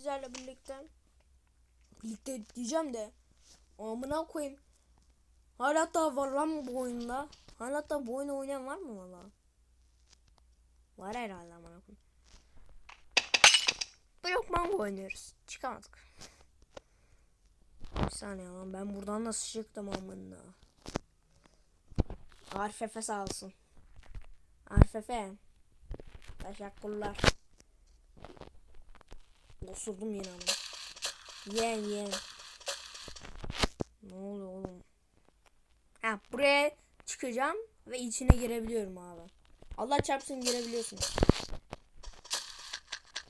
sizlerle birlikte. Birlikte diyeceğim de. Amına koyayım. Hala daha var lan bu oyunda. Hala daha bu oyunu oynayan var mı valla? Var herhalde amına koyayım. Blok mango oynuyoruz. Çıkamadık. Bir saniye lan ben buradan nasıl çıktım amına. Arif Efe sağ olsun. Arif. Teşekkürler. Osurdum yine ama. Yen yen. Ne oluyor oğlum? Ha buraya çıkacağım ve içine girebiliyorum abi. Allah çarpsın girebiliyorsun.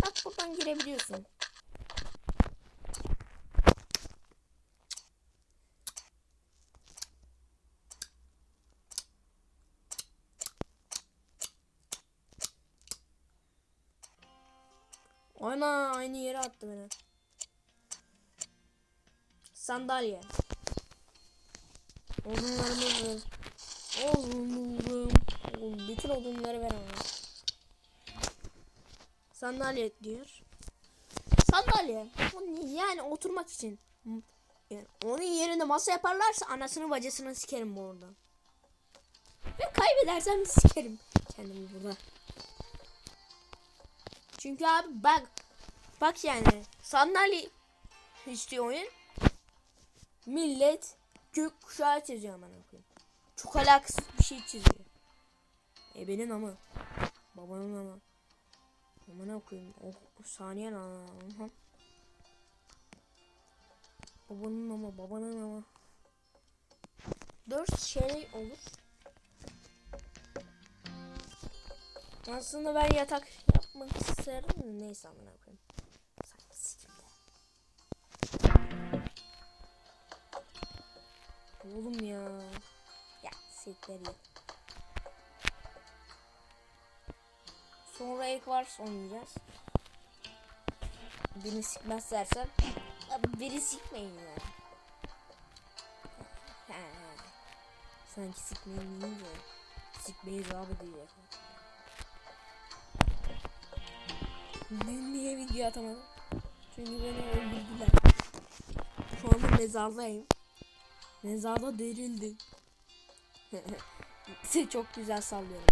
Bak buradan girebiliyorsun. Ana aynı yere attı beni. Sandalye. Odunlarımı ver. Odunlarım. Bütün odunları ver ona. Sandalye diyor. Sandalye. Yani oturmak için. Yani onun yerine masa yaparlarsa anasını bacasını sikerim bu orada. Ve kaybedersem sikerim kendimi burada. Çünkü abi bak bak yani sandalye istiyor oyun. Millet gök kuşağı çiziyor aman koyayım. Çok alakasız bir şey çiziyor. E benim ama. Babanın ama. Aman okuyayım. Oh, saniye lan. Aha. Babanın ama babanın ama. Dört şey olur. Aslında ben yatak yapmak isterim de neyse amına koyayım. Oğlum ya. Ya siktir ya. Sonra ilk var oynayacağız. Beni sikmez dersen. Beni sikmeyin ya. Sanki sikmeyin deyince. Sikmeyiz abi diyecek. Ben niye video atamadım? Çünkü beni öldürdüler. Şu anda mezardayım. Mezarda derildim. Çok güzel sallıyorum.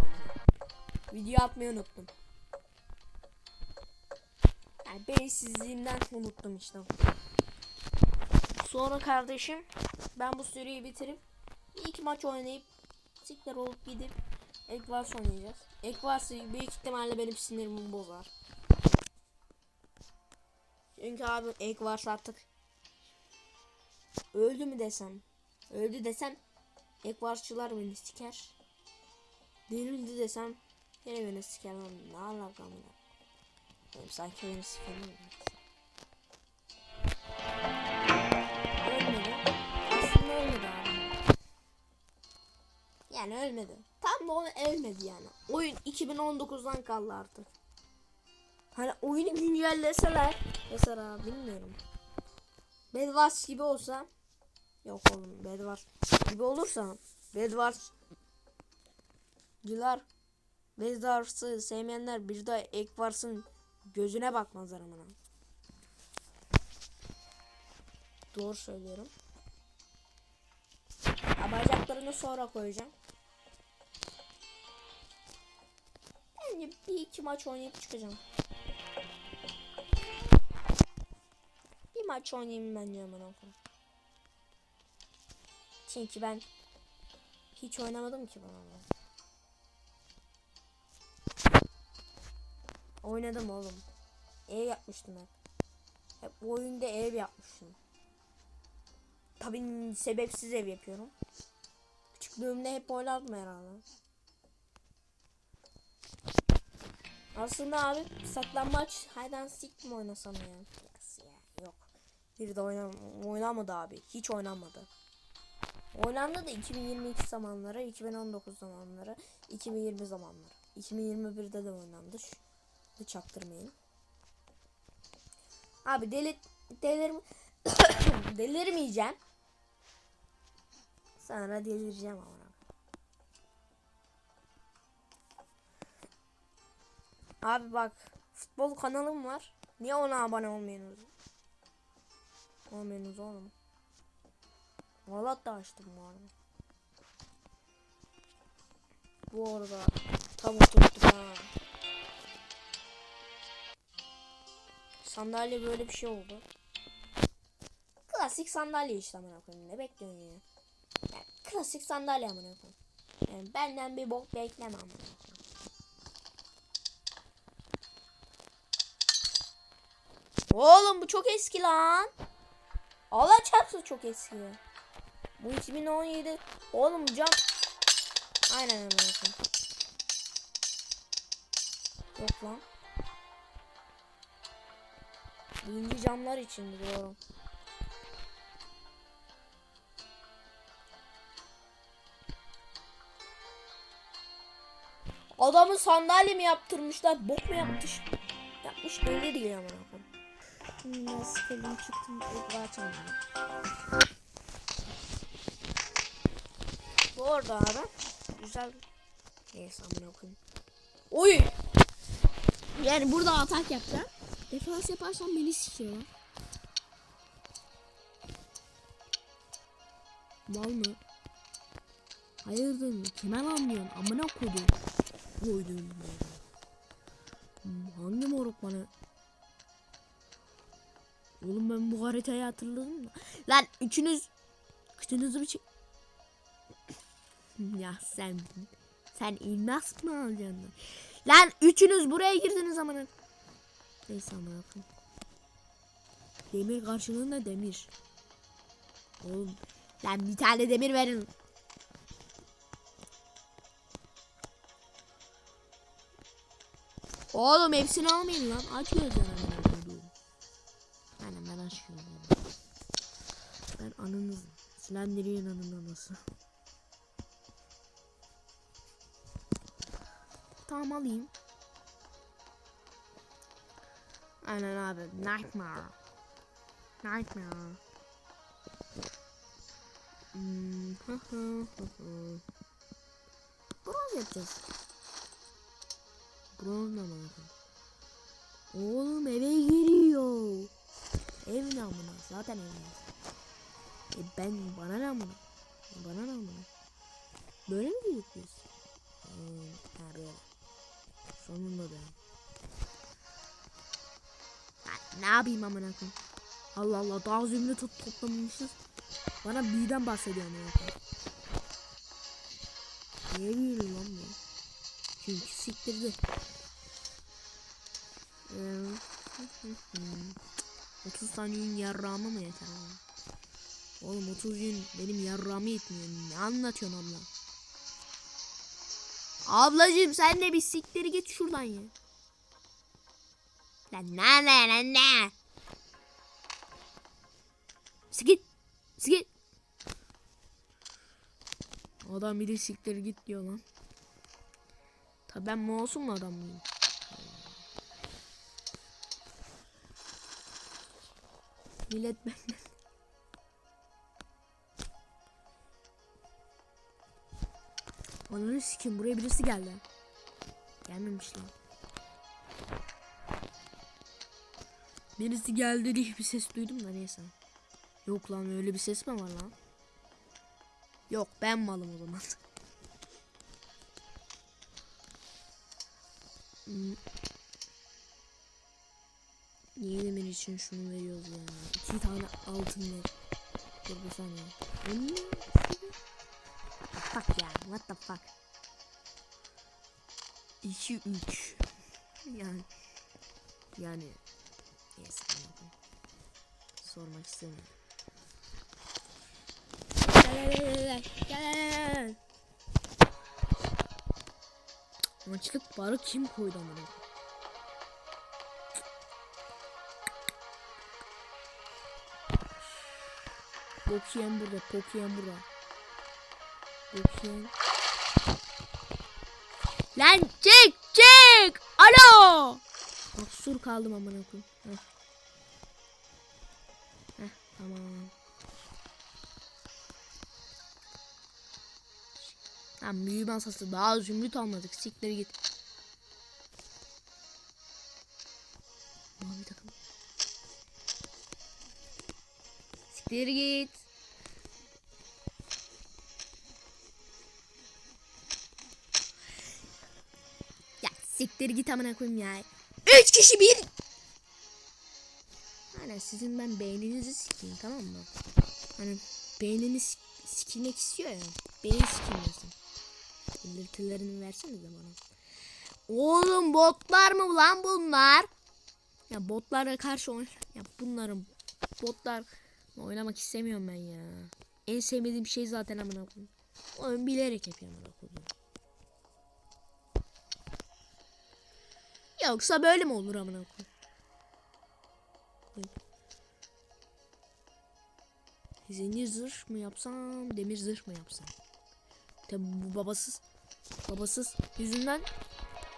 Video atmayı unuttum. Yani beyinsizliğimden unuttum işte. Sonra kardeşim ben bu seriyi bitirip iki maç oynayıp sikler olup gidip Ekvars oynayacağız. Ekvars büyük ihtimalle benim sinirimi bozar. Çünkü abi Ekvars artık öldü mü desem öldü desem Ekvarsçılar beni siker. Dirildi desem yine beni siker ne alakam var. Benim sanki beni siker mi? Ölmedi. Aslında ölmedi abi. Yani ölmedi. Tam da onu ölmedi yani. Oyun 2019'dan kaldı artık. Hani oyunu güncelleseler mesela bilmiyorum. Bedwars gibi olsa yok oğlum Bedwars gibi olursa Bedwars Diler Bedwars'ı sevmeyenler bir de Ekvars'ın gözüne bakmazlar amına. Doğru söylüyorum. Ha, bacaklarını sonra koyacağım. Bence bir iki maç oynayıp çıkacağım. Maç oynayayım bence hemen okula. Çünkü ben hiç oynamadım ki bunu. Oynadım oğlum. Ev yapmıştım hep. Hep bu oyunda ev yapmıştım. Tabii sebepsiz ev yapıyorum. Küçüklüğümde hep oynadım herhalde. Aslında abi saklanmaç haydan sik mi oynasam ya? Bir de oynam oynamadı abi. Hiç oynamadı. Oynandı da 2022 zamanları, 2019 zamanları, 2020 zamanları. 2021'de de oynandı. Şu- çaktırmayın. Abi deli delir delirmeyeceğim. Sonra delireceğim ama. Abi bak futbol kanalım var. Niye ona abone olmuyorsunuz? Olmuyorsunuz oğlum. Vallahi da açtım bu arada. Bu arada tam oturttuk ha. Sandalye böyle bir şey oldu. Klasik sandalye işte amına koyayım. Ne bekliyorsun ya? Yani klasik sandalye amına koyayım. Yani benden bir bok bekleme amına koyayım. Oğlum bu çok eski lan. Allah çarpsın çok eski. Bu 2017. Oğlum cam. Aynen koyayım. Yok lan. Birinci camlar içindi doğru. Adamı sandalye mi yaptırmışlar, bok mu yapmış? Yapmış belli değil ama. Şimdi sıkıldım çıktım ekran açalım. Bu arada abi güzel. Neyse amına koyayım. Oy! Yani burada atak yapacağım. Defans yaparsam beni sikiyorlar. Mal mı? Hayırdır mı? Kime anlıyorsun? Amına koydum. Koydum. Hmm, Hangi moruk bana? Oğlum ben bu haritayı hatırladım da. Lan üçünüz kıçınızı bir çek. ya sen sen ilmaz mı alacaksın? lan? Üçünüz buraya girdiniz amına. Neyse amına koyayım. Demir karşılığında demir. Oğlum lan bir tane demir verin. Oğlum hepsini almayın lan. Aç gözler Aynen ben açıyorum. Ben anınız. Slender'in anın anası. Tamam alayım. Aynen abi. Nightmare. Nightmare. Hmm. Bronz yapacağız. Bronz ne? Oğlum eve giriyor. Ev ne amına? Zaten ev ne? E ben bana ne amına? Bana ne amına? Böyle mi girdik biz? Hmm, ha böyle. Sonunda da. Ya, ne yapayım amına koyayım? Allah Allah daha zümrü tut toplamışız. Bana büyüden bahsediyor amına koyayım. Niye büyülü lan bu? Çünkü siktirdi. Ee, 30 saniyenin yarrağımı mı yeter oğlum? Oğlum 30 gün benim yarrağımı yetmiyor. Ne anlatıyorsun abla? Ablacığım sen de bir siktir git şuradan ya. Lan ne ne ne ne? Sikit. Sikit. Adam bir de siktir git diyor lan. Tabi ben masum mu Millet benden. Ananı sikim buraya birisi geldi. Gelmemiş lan. Birisi geldi diye bir ses duydum da neyse. Yok lan öyle bir ses mi var lan? Yok ben malım o zaman. Niye demir için şunu veriyoruz ya? İki tane altın ver. Dur bir saniye. Fuck ya? What the fuck? 2 3 yani yani neyse anladım. Sormak istemiyorum. Gel gel gel gel barı kim koydu amına? Pokien burada, Pokien burada. Pokien. Lan çık çık! Alo! Mahsur kaldım amına koyayım. Heh. Tamam. Lan büyü masası daha zümrüt almadık. Siktir git. Siktir git. Ya siktir git amına koyayım ya. Üç kişi bir. Hani sizin ben beyninizi sikeyim tamam mı? Hani beyniniz sikilmek istiyor ya. Beyin sikilmesin. Belirtilerini versenize bana. Oğlum botlar mı lan bunlar? Ya botlara karşı oyn ya bunların botlar oynamak istemiyorum ben ya. En sevmediğim şey zaten amına koyayım. Oyun bilerek yapıyorum amına koyayım. Yoksa böyle mi olur amına koyayım? Zincir zırh mı yapsam, demir zırh mı yapsam? Tabi bu babasız, babasız yüzünden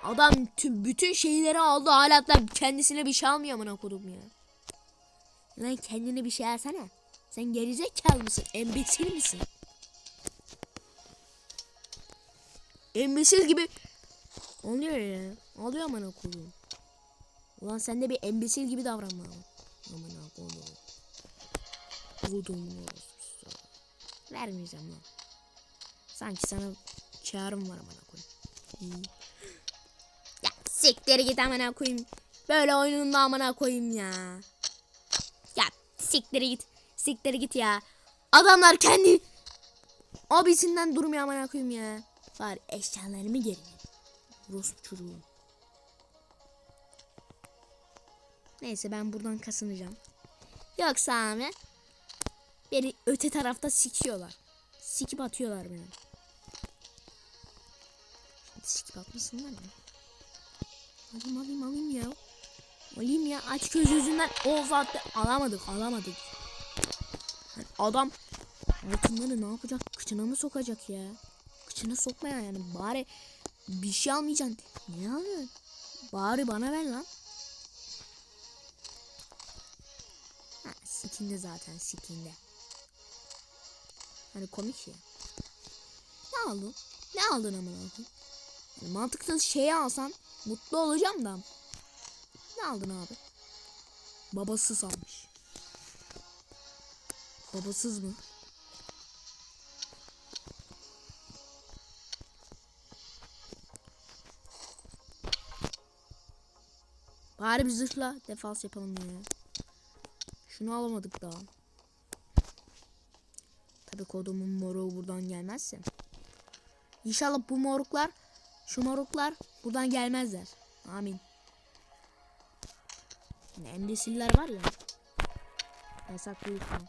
adam tüm bütün şeyleri aldı hala kendisine bir şey almıyor amına kodum ya. Lan kendine bir şey alsana. Sen gerizekalı mısın? Embesil misin? Embesil gibi oluyor ya. Alıyor amına kodum. Ulan sen de bir embesil gibi davranma. Kodum. Kodumun orospusu. Vermeyeceğim lan. Sanki sana karım var amına koyayım. Ya siktir git amına koyayım. Böyle oyununda amına koyayım ya. Siktir git. Siktir git ya. Adamlar kendi abisinden durmuyor amına koyayım ya. Var eşyalarımı geri ver. Rospu çocuğu. Neyse ben buradan kasınacağım. Yoksa abi Beni öte tarafta sikiyorlar. Sikip atıyorlar beni. Şimdi sikip atmasınlar mı? Alayım alayım alayım ya. Alayım ya aç göz yüzünden o saatte alamadık alamadık. Yani adam altınları ne yapacak? Kıçına mı sokacak ya? Kıçına sokmaya yani bari bir şey almayacaksın. Ne alıyorsun? Bari bana ver lan. Ha, sikinde zaten sikinde. Hani komik ya. Ne aldın? Ne aldın amına koyayım? Yani mantıklı şeyi alsan mutlu olacağım da. Ne aldın abi? Babasız almış. Babasız mı? Bari bir zırhla defans yapalım ya. Şunu alamadık daha. Tabi kodumun moruğu buradan gelmezse. İnşallah bu moruklar, şu moruklar buradan gelmezler. Amin. Embesiller var ya. Yasak falan.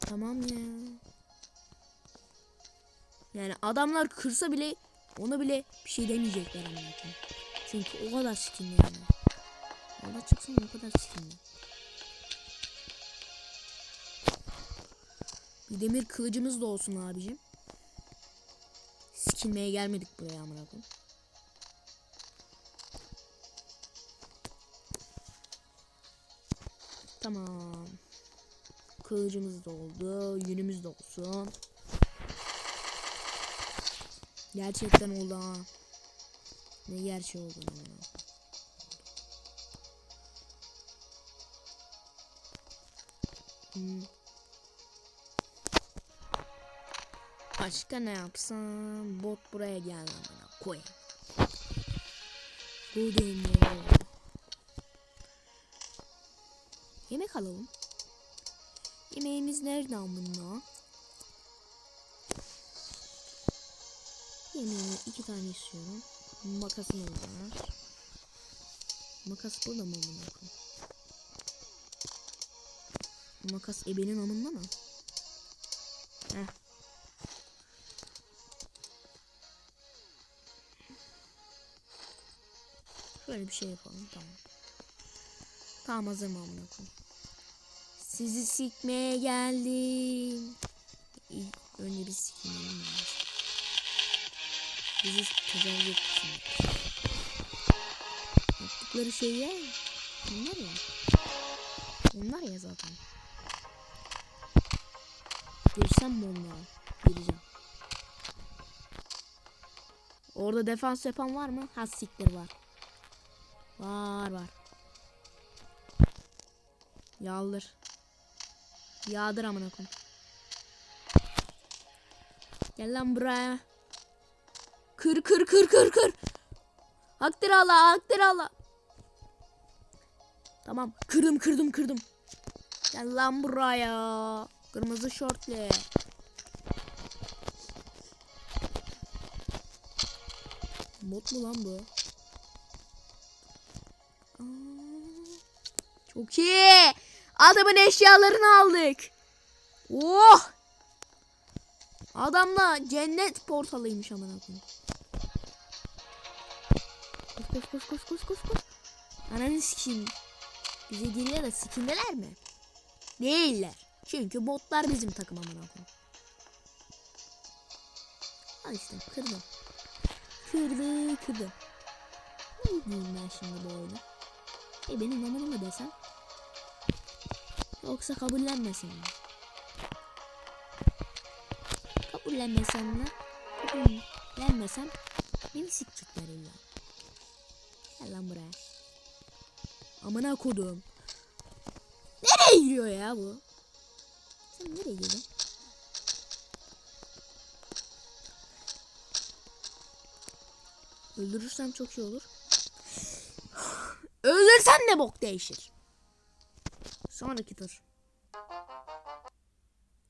Tamam ya. Yani adamlar kırsa bile ona bile bir şey demeyecekler ama. Çünkü o kadar skinli yani. Allah çıksın o kadar skinli. Bir demir kılıcımız da olsun abicim. Skinmeye gelmedik buraya amına koyayım. Tamam. Kılıcımız da oldu. Yünümüz de olsun. Gerçekten oldu ha. Ne gerçeği oldu amına. Hmm. Başka ne yapsam? Bot buraya gel amına koyayım. Buldum ya. Yemek alalım. Yemeğimiz nerede amına? Yemeği iki tane istiyorum. Makasım orada. Makas burada mı amına? Makas ebenin amında mı? Heh. Şöyle bir şey yapalım tamam. Tamam hazır mı amına koyayım? Sizi sikmeye geldim. İlk önce bir sikmeyelim lazım. Bizi tecavüz etsin. Yaptıkları şey ya. Bunlar ya. Onlar ya zaten. Girsem mi onlara? Gireceğim. Orada defans yapan var mı? Ha siktir var. Var var. Yaldır. Yağdır amına koyayım. Gel lan buraya. Kır kır kır kır kır. Haktır Allah haktır Allah. Tamam kırdım kırdım kırdım. Gel lan buraya. Kırmızı şortlu. Bot mu lan bu? Çok iyi. Adamın eşyalarını aldık. Oh! Adamla cennet portalıymış amına koyayım. Koş koş koş koş koş koş. Ananı sikeyim. Bize geliyor da sikindeler mi? Değiller. Çünkü botlar bizim takım amına koyayım. Al işte kırdım. Kırdı kırdı. Ne diyeyim ben şimdi bu oyunu? E benim amına mı desem? Yoksa kabullenmesin mi? Kabullenmesem mi? Kabullenmesem beni sikecekler illa. Gel lan buraya. Amına kodum. Nereye gidiyor ya bu? Sen nereye gidiyorsun? Öldürürsem çok iyi olur. Öldürsen ne bok değişir? Sonraki tur.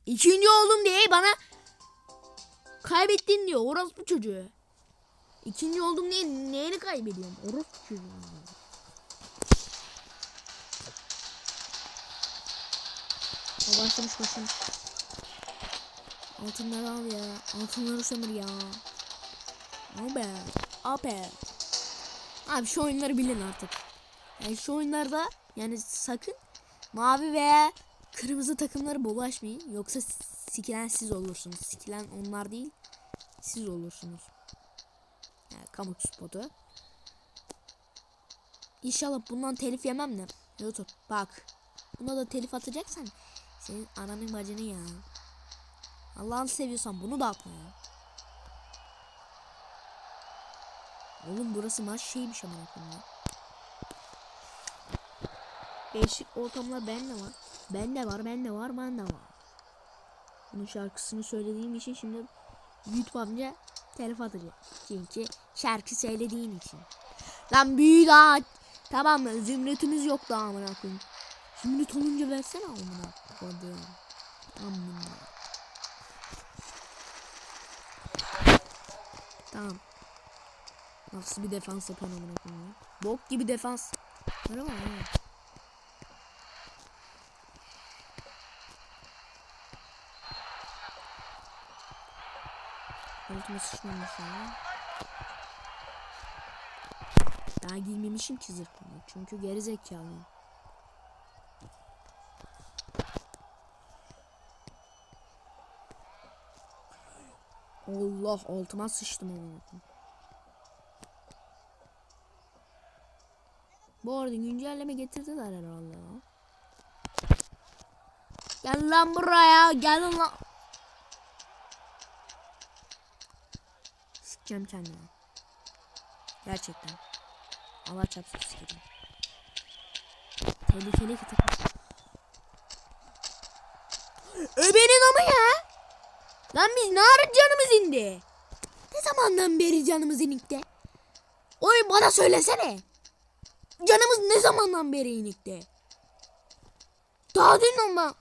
İkinci oldum diye bana kaybettin diyor orospu çocuğu. İkinci oldum diye neyini kaybediyorum? Orospu çocuğu. O başlamış başlamış. Altınları al ya. Altınları sömür ya. Abi. Abi. Abi şu oyunları bilin artık. Yani şu oyunlarda yani sakın mavi veya kırmızı takımlara bulaşmayın. Yoksa sikilen siz olursunuz. Sikilen onlar değil. Siz olursunuz. Yani kamu spotu. İnşallah bundan telif yemem de. YouTube bak. Buna da telif atacaksan senin ananın bacını ya. Allah'ını seviyorsan bunu da atma ya. Oğlum burası maç şeymiş ama ya. Değişik ortamlar bende var. Bende var, bende var, bende var. Bunun şarkısını söylediğim için şimdi YouTube amca telif atacak. Çünkü şarkı söylediğin için. Lan büyü daha. Tamam mı? Zümrütümüz yok daha amına koyayım. Zümrüt olunca versene amına koyayım. Amına. Tamam. Nasıl bir defans yapan amına koyayım ya. Bok gibi defans. Merhaba ha. Altıma sıçmamış ya. Daha giymemişim ki zırhımı. Çünkü geri zekalıyım. Allah altıma sıçtım koyayım. Bu arada güncelleme getirdiler herhalde. Gel lan buraya gel lan. Sikeceğim kendimi. Gerçekten. Allah çarpsın sikeceğim. Tehlikeli ki takım. Öbenin ama ya. Lan biz ne ara canımız indi? Ne zamandan beri canımız inikte? Oy bana söylesene. Canımız ne zamandan beri inikte? Daha dün ama.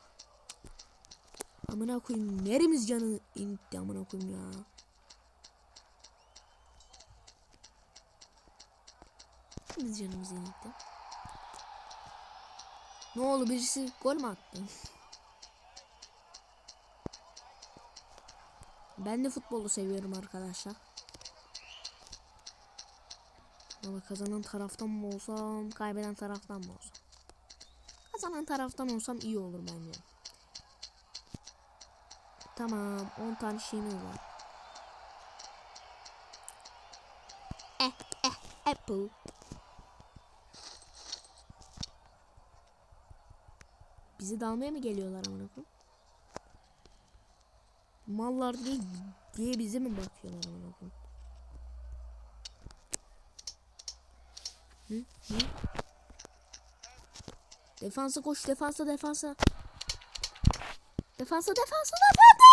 Amına koyayım neremiz canı inikti amına koyayım ya. Neremiz canımız inikti? Ne oldu birisi gol mü attı? Ben de futbolu seviyorum arkadaşlar. Ama kazanan taraftan mı olsam, kaybeden taraftan mı olsam? Kazanan taraftan olsam iyi olur bence. Tamam, 10 tane şeyimiz var. Eh, eh, apple. Bizi dalmaya mı geliyorlar amına koyayım? Mallar diye, diye bize mi bakıyorlar amına koyayım? Hı? Hı? Defansa koş defansa defansa. Defansa defansa defansa.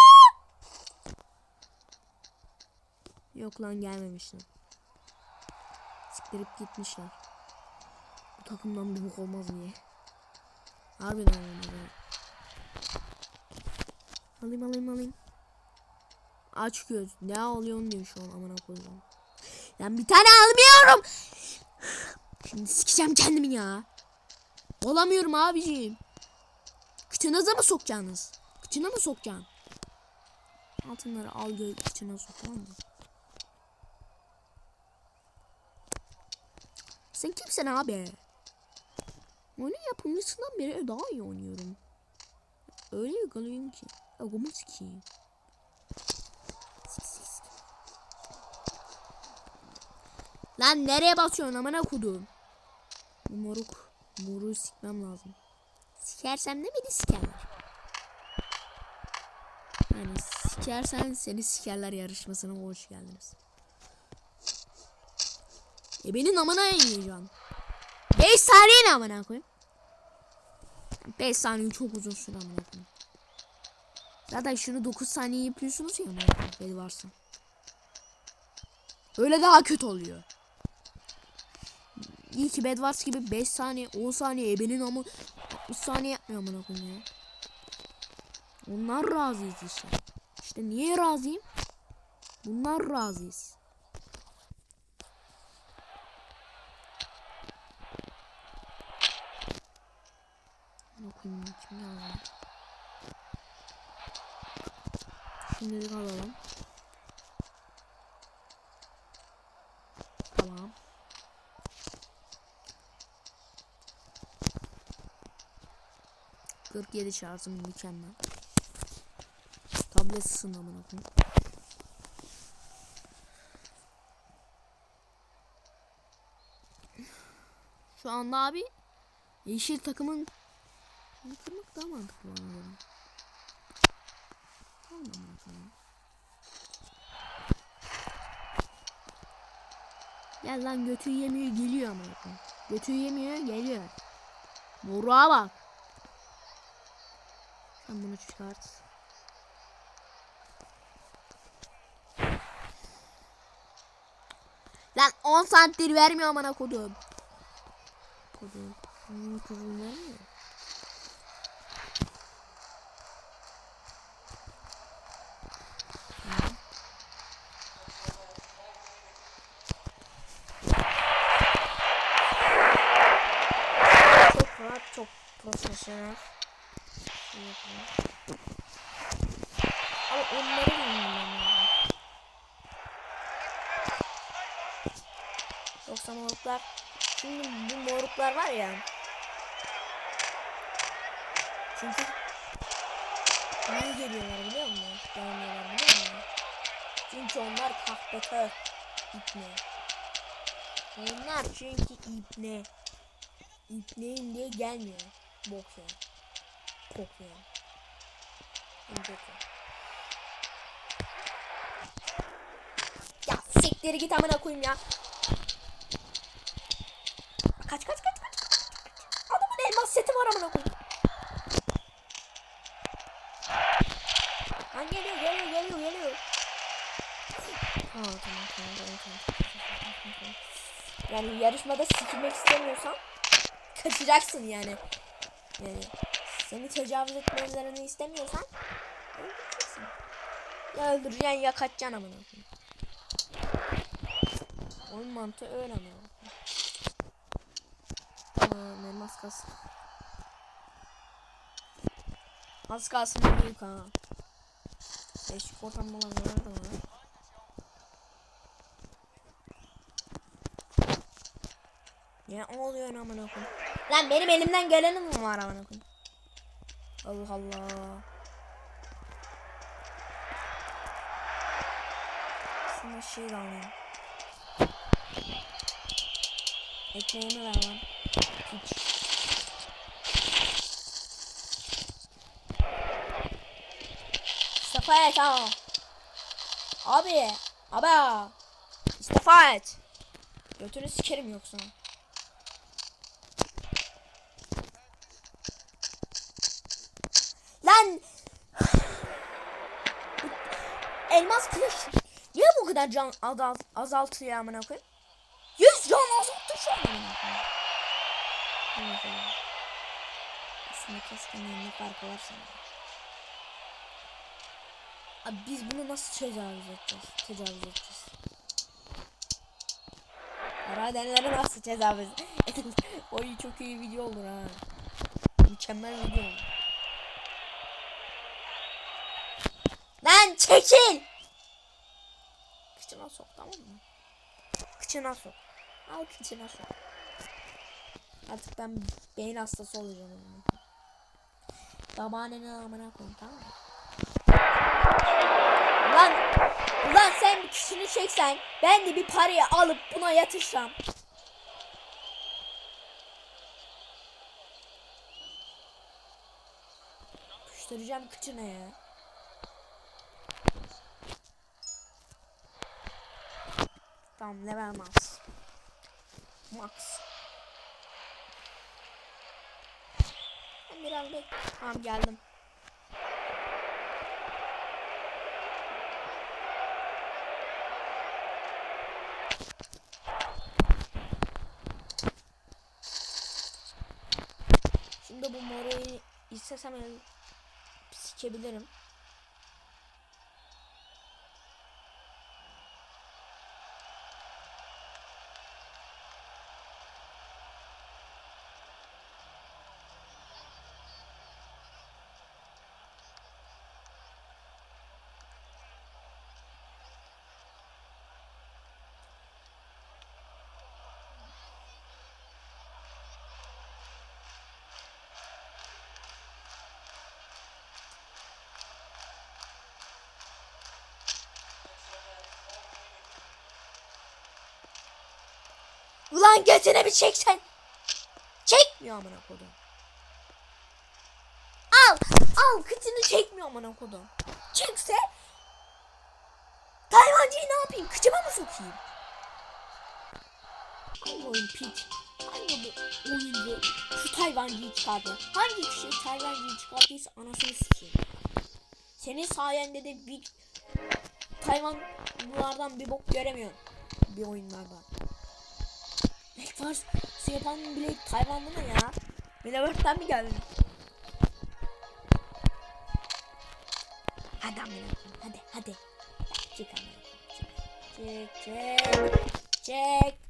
Yok lan gelmemişler. Siktirip gitmişler. Bu takımdan bir bok olmaz niye? Harbiden olmaz ya. Alayım alayım alayım. Aç göz. Ne alıyorsun diyor şu an amına koyacağım. Ben bir tane almıyorum. Şimdi sikeceğim kendimi ya. Olamıyorum abiciğim. Kıçınıza mı sokacaksınız? Kıçına mı sokacaksın? Altınları al gö kıçına sok mı? Sen kimsin abi? Oyunun yapımcısından beri daha iyi oynuyorum. Öyle yakalıyorum ki. Sik, sik. Lan nereye basıyorsun amına kodum? Bu moruk. Moruğu sikmem lazım. Sikersem de beni sikerler. Yani sikersen seni sikerler yarışmasına hoş geldiniz. E benim amına yiyeceğim. 5 saniye ne amına koyayım? 5 saniye çok uzun süre amına koyayım. Zaten şunu 9 saniye yapıyorsunuz ya amına koyayım. Varsa. Öyle daha kötü oluyor. İyi ki Bedwars gibi 5 saniye 10 saniye ebenin ama 60 saniye yapmıyor amına koyayım ya. Onlar razıyız işte. İşte niye razıyım? Bunlar razıyız. Kim ya? Şimdilik alalım. Tamam. Kırk yedi şarjım mükemmel. Tablet sınavına koyayım. Şu anda abi yeşil takımın kırmak daha mantıklı bana göre. Tamam koyayım. Gel lan götü yemiyor geliyor koyayım. Götü yemiyor geliyor. Moruğa bak. Sen bunu çıkart. Lan 10 santir vermiyor amına kodum. Kodum. Kodum vermiyor. Çok rahat, çok profesyonel. Şey. Ama onları bilmiyorum ya. Yoksa moruklar Şimdi bu moruklar var ya Çünkü Niye geliyorlar biliyor musun? Gelmiyorlar biliyor musun? Çünkü onlar kahpetör İpne Onlar çünkü ipne İpneyin diye gelmiyor Bok ya Kok ya Bok ya Ya sikleri git amına koyayım ya Kaç kaç kaç kaç. Adamın elmas seti var amına koyayım. Ha geliyor geliyor geliyor geliyor. Tamam tamam tamam. tamam, tamam. Yani yarışmada sikilmek istemiyorsan kaçacaksın yani. Yani seni tecavüz etmelerini istemiyorsan öldüreceksin. Ya öldüreceksin ya kaçacaksın amına. Oyun mantığı öyle koyayım. Aa, elmas kalsın. Az kalsın büyük ha. Değişik ortamda olan nerede Ne oluyor amına koyayım? Lan benim elimden gelenim mi var amına koyayım? Allah Allah. Sana şey de alayım. Ekmeğimi ver lan. Hiç. İstifa et ha. Abi. Abi. İstifa et. Götünü sikerim yoksa. Lan Elmas kılıç niye bu kadar can azalt, azaltıyor amına koyayım? 100 can azalttı şu an amına koyayım. Aslında keşke ne farkı var. Abi biz bunu nasıl tecavüz edeceğiz? Tecavüz edeceğiz. Aradenlere nasıl tecavüz? Oy çok iyi video olur ha. Mükemmel video olur. Lan çekil! Kıçına sok tamam mı? Kıçına sok. Al kıçına sok. Artık ben beyin hastası olacağım. onunla. Babaannenin amına koyayım tamam mı? Ulan, ulan sen bir kişini çeksen ben de bir parayı alıp buna yatırsam. Yapıştıracağım kıçına ya. Tamam level max. Max. Ben biraz bek. Tamam geldim. Şimdi bu moru istesem sikebilirim. Ulan götüne bir çeksen. Çekmiyor amına kodum. Al, al kıçını çekmiyor amına kodum. Çekse Tayvancıyı ne yapayım? Kıçıma mı sokayım? Hangi oyun piç? Hangi bu oyuncu şu Tayvancıyı çıkardı? Hangi kişi Tayvancıyı çıkardıysa anasını sikeyim. Senin sayende de bir Tayvanlılardan bir bok göremiyorum. Bir oyunlardan. Ekfars yapan bile Tayvanlı mı ya? Millevert'ten mi geldin? Hadi amına hadi hadi. Çık amına. Çık çık. Çık.